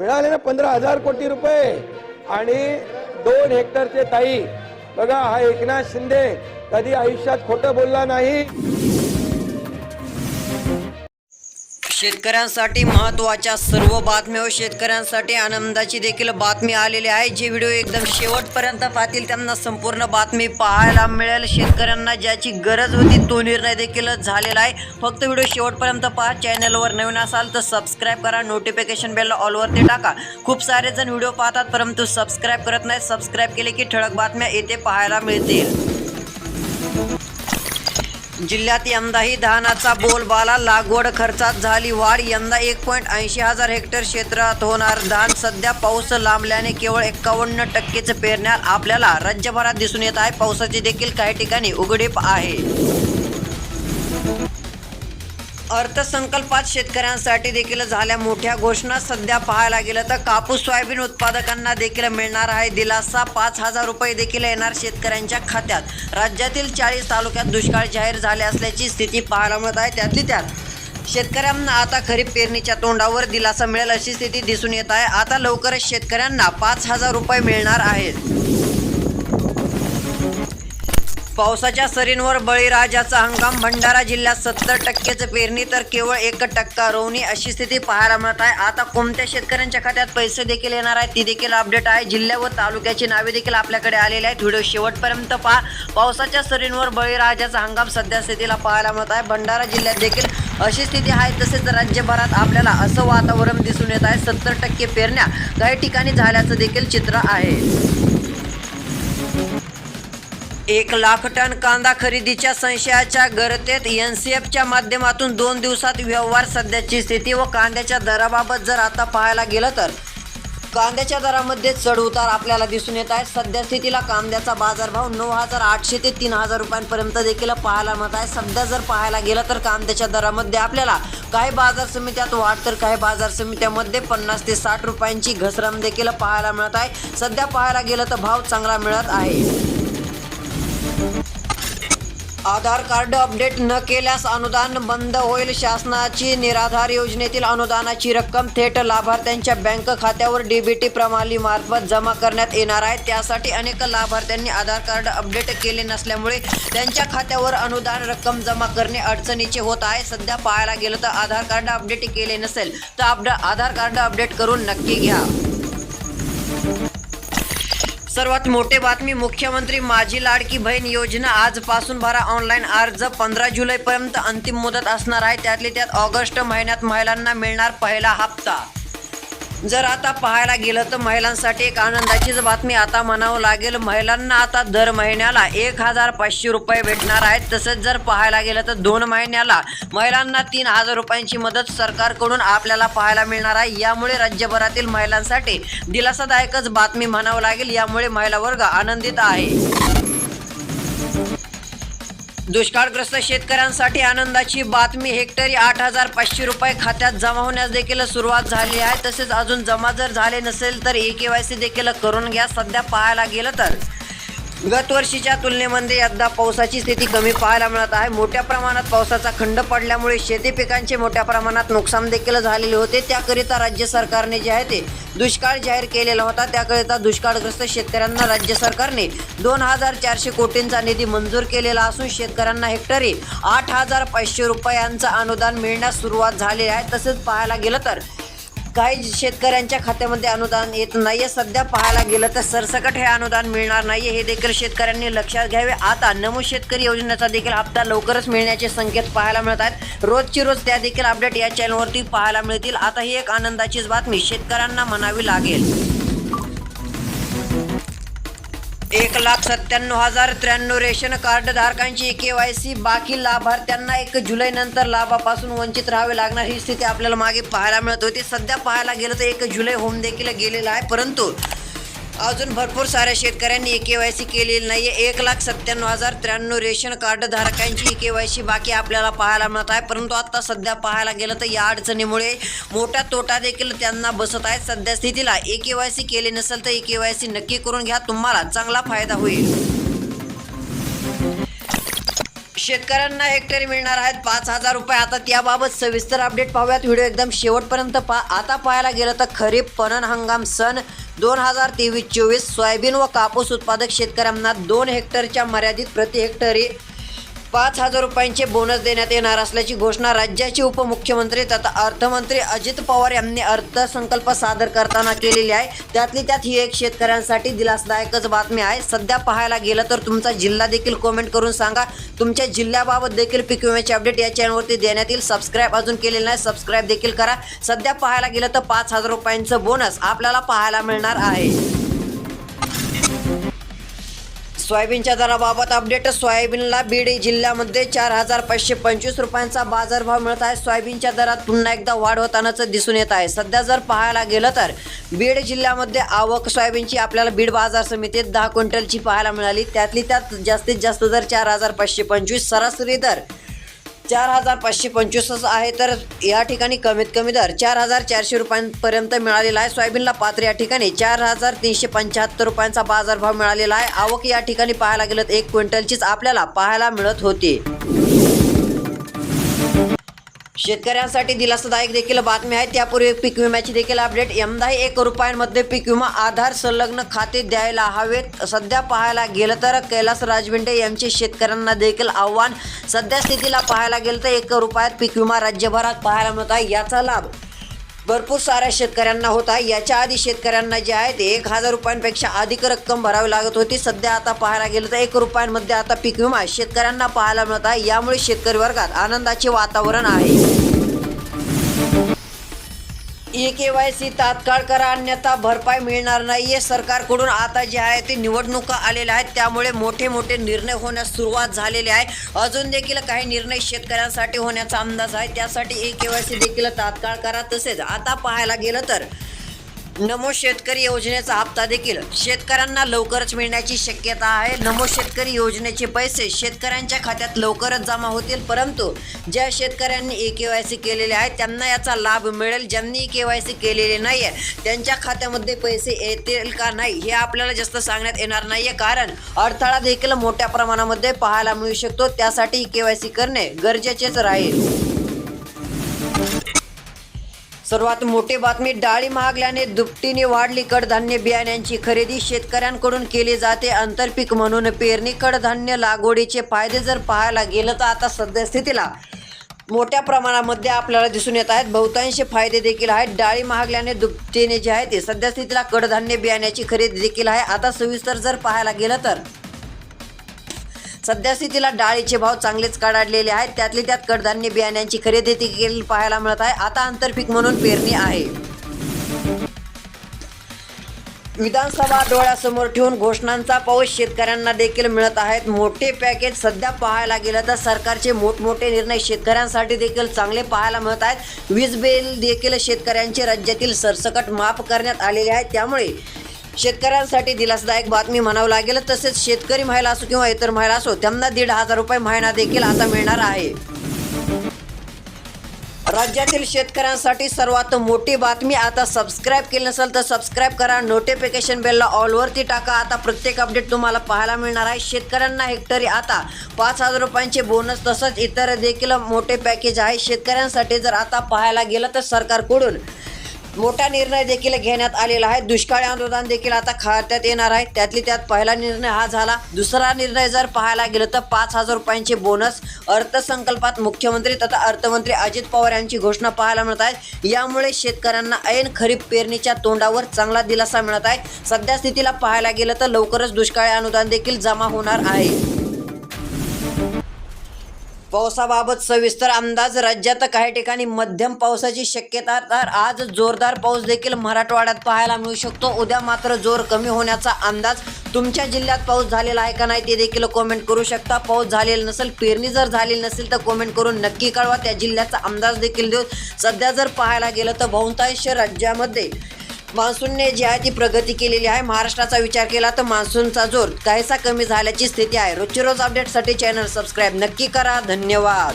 मिळाले ना पंधरा हजार कोटी रुपये. आणि दोन हेक्टरचे ताई. बघा हा एकनाथ शिंदे कधी आयुष्यात खोटं बोलला नाही. शेतकऱ्यांसाठी महत्त्वाच्या सर्व बातम्या व शेतकऱ्यांसाठी आनंदाची देखील बातमी आलेली आहे. जे व्हिडिओ एकदम शेवटपर्यंत पाहतील त्यांना संपूर्ण बातमी पाहायला मिळेल. शेतकऱ्यांना ज्याची गरज होती तो निर्णय देखील झालेला आहे. फक्त व्हिडिओ शेवटपर्यंत पहा. चॅनलवर नवीन असाल तर सबस्क्राईब करा. नोटिफिकेशन बेल ऑलवरती टाका. खूप सारे जण व्हिडिओ पाहतात परंतु सबस्क्राईब करत नाही सबस्क्राईब केले की ठळक बातम्या येथे पाहायला मिळतील. जिल्ह्यात यंदाही धानाचा बोलबाला लागवड खर्चात झाली वाढ यंदा एक पॉईंट ऐंशी हजार हेक्टर क्षेत्रात होणार धान. सध्या पाऊस लांबल्याने केवळ एक्कावन्न टक्केच पेरण्या आपल्याला राज्यभरात दिसून येत आहे. पावसाची देखील काही ठिकाणी उघडीप आहे. अर्थसंकल्पात शेतकऱ्यांसाठी देखील झाल्या मोठ्या घोषणा. सध्या पाहायला गेलं तर कापूस सोयाबीन उत्पादकांना देखील मिळणार आहे दिलासा. पाच हजार रुपये देखील येणार शेतकऱ्यांच्या खात्यात. राज्यातील चाळीस तालुक्यात दुष्काळ जाहीर झाले असल्याची स्थिती पाहायला मिळत आहे. त्यातली त्यात शेतकऱ्यांना आता खरीप पेरणीच्या तोंडावर दिलासा मिळेल अशी स्थिती दिसून येत आहे. आता लवकरच शेतकऱ्यांना पाच हजार रुपये मिळणार आहेत. पावसाच्या सरींवर बळीराजाचा हंगाम भंडारा जिल्ह्यात सत्तर टक्केच पेरणी तर केवळ एक टक्का रोवणी अशी स्थिती पाहायला मिळत आहे. आता कोणत्या शेतकऱ्यांच्या खात्यात पैसे देखील येणार आहेत ती देखील अपडेट आहे. जिल्ह्या व तालुक्याची नावे देखील आपल्याकडे आलेली आहेत. व्हिडिओ शेवटपर्यंत पहा. पावसाच्या सरींवर बळीराजाचा हंगाम सध्या स्थितीला पाहायला मिळत आहे. भंडारा जिल्ह्यात देखील अशी स्थिती आहे तसेच राज्यभरात आपल्याला असं वातावरण दिसून येत आहे. सत्तर टक्के पेरण्या काही ठिकाणी झाल्याचं देखील चित्र आहे. एक लाख टन कांदा खरेदीच्या संशयाच्या गर्तेत एन सी एफच्या माध्यमातून दोन दिवसात व्यवहार सध्याची स्थिती व कांद्याच्या दराबाबत जर आता पाहायला गेलं तर. कांद्याच्या दरामध्ये चढ उतार आपल्याला दिसून येत आहे. सध्या स्थितीला कांद्याचा बाजारभाव नऊ हजार आठशे ते तीन हजार रुपयांपर्यंत देखील पाहायला मिळत आहे. सध्या जर पाहायला गेलं तर कांद्याच्या दरामध्ये आपल्याला काही बाजार समित्यात वाढ तर काही बाजार समित्यामध्ये पन्नास ते साठ रुपयांची घसरण देखील पाहायला मिळत आहे. सध्या पाहायला गेलं तर भाव चांगला मिळत आहे. आधार कार्ड अपडेट न केल्यास अनुदान बंद होईल. शासनाची निराधार योजनेतील अनुदानाची रक्कम थेट लाभार्थ्यांच्या बँक खात्यावर डीबीटी प्रणाली मार्फत जमा करण्यात येणार आहे. त्यासाठी अनेक लाभार्थ्यांनी आधार कार्ड अपडेट केले नसल्यामुळे त्यांच्या खात्यावर अनुदान रक्कम जमा करणे अडचणीचे होत आहे. सध्या पाहायला गेलं तर आधार कार्ड अपडेट केले नसेल तर अपड आधार कार्ड अपडेट करून नक्की घ्या. सर्वात मोठे बातमी मुख्यमंत्री माझी लाडकी बहीण योजना आजपासून भरा ऑनलाईन अर्ज. पंधरा जुलैपर्यंत अंतिम मुदत असणार आहे. त्यातली त्यात ऑगस्ट महिन्यात महिलांना मिळणार पहिला हप्ता. जर आता पाहायला गेलं तर महिलांसाठी एक आनंदाचीच बातमी आता म्हणावं लागेल. महिलांना आता दर महिन्याला एक हजार पाचशे रुपये भेटणार आहेत. तसंच जर पाहायला गेलं तर दोन महिन्याला महिलांना तीन हजार रुपयांची मदत सरकारकडून आपल्याला पाहायला मिळणार आहे. यामुळे राज्यभरातील महिलांसाठी दिलासादायकच बातमी म्हणावं लागेल. यामुळे महिला वर्ग आनंदित आहे. दुष्काळग्रस्त शेतकऱ्यांसाठी आनंदाची बातमी हेक्टरी आठ हजार पाचशे रुपये खात्यात जमा होण्यास देखील सुरुवात झाली आहे. तसेच अजून जमा जर झाले नसेल तर ए के वाय सी देखील करून घ्या. सध्या पाहायला गेलं तर. गत वर्षीच्या तुलनेमध्ये यंदा पावसाची स्थिती कमी पाहायला मिळत आहे. मोठ्या प्रमाणात पावसाचा खंड पडल्यामुळे शेती पिकांचे मोठ्या प्रमाणात नुकसान देखील झालेले होते. त्याकरिता राज्य सरकारने जे आहे ते दुष्काळ जाहीर केलेला होता. त्याकरिता दुष्काळग्रस्त शेतकऱ्यांना राज्य सरकारने दोन हजार चारशे कोटींचा निधी मंजूर केलेला असून शेतकऱ्यांना हेक्टरी आठ हजार पाचशे रुपयांचं अनुदान मिळण्यास सुरुवात झाली आहे. तसेच पाहायला गेलं तर काही शेतकऱ्यांच्या खात्यामध्ये अनुदान येत नाहीये सध्या पाहायला गेलं तर सरसकट हे अनुदान मिळणार नाहीये हे देखील शेतकऱ्यांनी लक्षात घ्यावे. आता नमूद शेतकरी योजनेचा देखील हप्ता लवकरच मिळण्याचे संकेत पाहायला मिळत आहेत. रोजची रोज त्या देखील अपडेट या चॅनलवरती पाहायला मिळतील. आता ही एक आनंदाचीच बातमी शेतकऱ्यांना म्हणावी लागेल. एक लाख सत्त्याण्णव हजार त्र्याण्णव रेशन कार्ड धारकांची के वाय सी बाकी लाभार्थ्यांना एक जुलै नंतर लाभापासून वंचित राहावे लागणार ही स्थिती आपल्याला मागे पाहायला मिळत होती. सध्या पाहायला गेलं तर एक जुलै होम देखील गेलेला आहे. परंतु अजून भरपूर साऱ्या शेतकऱ्यांनी ए के वाय सी केलेली नाही आहे एक लाख सत्त्याण्णव हजार त्र्याण्णव रेशन कार्ड धारकांची के वाय सी बाकी आपल्याला पाहायला मिळत आहे. परंतु आता सध्या पाहायला गेलं तर या अडचणीमुळे मोठा तोटा देखील त्यांना बसत आहे. सध्या स्थितीला ए के वाय सी केली नसेल तर ए के वाय सी नक्की करून घ्या. तुम्हाला चांगला फायदा होईल. शेतकऱ्यांना हेक्टरी मिळणार आहेत पाच हजार रुपये. आता त्याबाबत सविस्तर अपडेट पाहूयात. व्हिडिओ एकदम शेवटपर्यंत पा आता पाहायला गेलं तर खरीप पणन हंगाम सण दोन हजार तेवीस चोवीस सोयाबीन व कापूस उत्पादक शेतकऱ्यांना दोन हेक्टरच्या मर्यादित प्रति हेक्टरी पाच हजार रुपयांचे बोनस देण्यात येणार असल्याची घोषणा राज्याचे उपमुख्यमंत्री तथा अर्थमंत्री अजित पवार यांनी अर्थसंकल्प सादर करताना केलेली आहे. त्यातली त्यात ही एक शेतकऱ्यांसाठी दिलासदायकच बातमी आहे. सध्या पाहायला गेलं तर तुमचा जिल्हा देखील कमेंट करून सांगा. तुमच्या जिल्ह्याबाबत देखील पीक विम्याचे अपडेट या चॅनलवरती देण्यात येईल. सबस्क्राईब अजून केलेलं नाही सबस्क्राईब देखील करा. सध्या पाहायला गेलं तर पाच हजार रुपयांचं बोनस आपल्याला पाहायला मिळणार आहे. सोयाबीनच्या दराबाबत अपडेट. सोयाबीनला बीड जिल्ह्यामध्ये चार हजार पाचशे पंचवीस रुपयांचा बाजारभाव मिळत आहे. सोयाबीनच्या दरात पुन्हा एकदा वाढ होतानाच दिसून येत आहे. सध्या जर पाहायला गेलं तर बीड जिल्ह्यामध्ये आवक सोयाबीनची आपल्याला बीड बाजार समितीत दहा क्विंटलची पाहायला मिळाली. त्यातली त्यात जास्तीत जास्त दर चार हजार पाचशे पंचवीस सरासरी दर चार हजार पाचशे पंचवीसच आहे तर या ठिकाणी कमीत कमी दर चार हजार चारशे रुपयांपर्यंत मिळालेला आहे. सोयाबीनला पात्र या ठिकाणी चार हजार तीनशे पंच्याहत्तर रुपयांचा बाजारभाव मिळालेला आहे. आवक या ठिकाणी पाहायला गेलं तर एक क्विंटलचीच आपल्याला पाहायला मिळत होती. शेतकऱ्यांसाठी दिलासादायक देखील बातमी आहे. त्यापूर्वी पीक विम्याची देखील अपडेट यंदाही एक रुपयांमध्ये पीक विमा आधार संलग्न खाते द्यायला हवेत. सध्या पाहायला गेलं तर कैलास राजविंडे यांचे शेतकऱ्यांना देखील आव्हान. सध्या स्थितीला पाहायला गेलं तर एक रुपयात पीक विमा राज्यभरात पाहायला मिळत आहे. याचा लाभ भरपूर साऱ्या शेतकऱ्यांना होत आहे. याच्या आधी शेतकऱ्यांना जे आहे ते एक हजार रुपयांपेक्षा अधिक रक्कम भरावी लागत होती. सध्या आता पाहायला गेलं तर एक रुपयांमध्ये आता पीक विमा शेतकऱ्यांना पाहायला मिळत आहे. यामुळे शेतकरी वर्गात आनंदाचे वातावरण आहे. ई के वाय सी तात्काळ करा अन्यथा भरपाई मिळणार नाही आहे सरकारकडून आता जे आहे ते निवडणुका आलेल्या आहेत. त्यामुळे मोठे मोठे निर्णय होण्यास सुरुवात झालेली आहे. अजून देखील काही निर्णय शेतकऱ्यांसाठी होण्याचा अंदाज आहे. त्यासाठी ई के वाय सी देखील तात्काळ करा. तसेच आता पाहायला गेलं तर नमो शेतकरी योजनेचा हप्ता देखील. शेतकऱ्यांना लवकरच मिळण्याची शक्यता आहे. नमो शेतकरी योजनेचे पैसे शेतकऱ्यांच्या खात्यात लवकरच जमा होतील. परंतु ज्या शेतकऱ्यांनी ए के वाय सी केलेले आहे त्यांना याचा लाभ मिळेल. ज्यांनी के वाय सी केलेले नाही आहे त्यांच्या खात्यामध्ये पैसे येतील का नाही हे आपल्याला जास्त सांगण्यात येणार नाही आहे कारण अडथळा देखील मोठ्या प्रमाणामध्ये पाहायला मिळू शकतो. त्यासाठी के वाय सी करणे गरजेचेच राहील. सर्वात मोठी बातमी डाळी महागल्याने दुपटीने वाढली कडधान्य बियाण्यांची खरेदी शेतकऱ्यांकडून केली जाते. आंतरपीक म्हणून पेरणी कडधान्य लागवडीचे फायदे जर पाहायला गेलं तर आता सद्यस्थितीला मोठ्या प्रमाणामध्ये आपल्याला दिसून येत आहेत. बहुतांश फायदे देखील आहेत. डाळी महागल्याने दुपटीने जे आहे ते सद्यस्थितीला कडधान्य बियाण्याची खरेदी देखील आहे. आता सविस्तर जर पाहायला गेलं तर सध्या स्थितीला डाळीचे भाव चांगलेच कडाडलेले आहेत. त्यातली त्यात कडधान्य बियाण्यांची खरेदी देखील पाहायला मिळत आहे. आता आंतरपीक म्हणून पेरणी आहे. विधानसभा डोळ्यासमोर ठेवून घोषणांचा पाऊस शेतकऱ्यांना देखील मिळत आहेत. मोठे पॅकेज सध्या पाहायला गेलं तर सरकारचे मोठमोठे निर्णय शेतकऱ्यांसाठी देखील चांगले पाहायला मिळत आहेत. वीज बिल देखील शेतकऱ्यांचे राज्यातील सरसकट माफ करण्यात आलेले आहे. त्यामुळे शेतकऱ्यांसाठी दिलासदायक बातमी म्हणावं लागेल. तसेच शेतकरी महिला असो किंवा इतर महिला असो त्यांना दीड हजार रुपये महिना देखील आता मिळणार आहे. राज्यातील शेतकऱ्यांसाठी सर्वात मोठी बातमी आता सबस्क्राईब केली नसेल तर सबस्क्राईब करा. नोटिफिकेशन बेलला ऑलवरती टाका. आता प्रत्येक अपडेट तुम्हाला पाहायला मिळणार आहे. शेतकऱ्यांना हेक्टरी आता पाच हजार रुपयांचे बोनस तसंच इतर देखील मोठे पॅकेज आहे. शेतकऱ्यांसाठी जर आता पाहायला गेलं तर सरकारकडून मोठा निर्णय देखील घेण्यात आलेला आहे. दुष्काळी अनुदान देखील आता खात्यात येणार आहे. त्यातली त्यात पहिला निर्णय हा झाला. दुसरा निर्णय जर पाहायला गेलं तर पाच हजार रुपयांचे बोनस अर्थसंकल्पात मुख्यमंत्री तथा अर्थमंत्री अजित पवार यांची घोषणा पाहायला मिळत आहे. यामुळे शेतकऱ्यांना ऐन खरीप पेरणीच्या तोंडावर चांगला दिलासा मिळत आहे. सध्या स्थितीला पाहायला गेलं तर लवकरच दुष्काळी अनुदान देखील जमा होणार आहे. पावसाबाबत सविस्तर अंदाज. राज्यात काही ठिकाणी मध्यम पावसाची शक्यता तर आज जोरदार पाऊस देखील मराठवाड्यात पाहायला मिळू शकतो. उद्या मात्र जोर कमी होण्याचा अंदाज. तुमच्या जिल्ह्यात पाऊस झालेला आहे का नाही ते देखील कॉमेंट करू शकता. पाऊस झालेला नसेल पेरणी जर झालेली नसेल तर कॉमेंट करून नक्की कळवा. त्या जिल्ह्याचा अंदाज देखील देऊ सध्या जर पाहायला गेलं तर बहुतांश राज्यामध्ये मान्सूनने जी आहे ती प्रगती केलेली आहे. महाराष्ट्राचा विचार केला तर मान्सूनचा जोर काहीसा कमी झाल्याची स्थिती आहे. रोजची रोज अपडेटसाठी चॅनल सबस्क्राईब नक्की करा. धन्यवाद.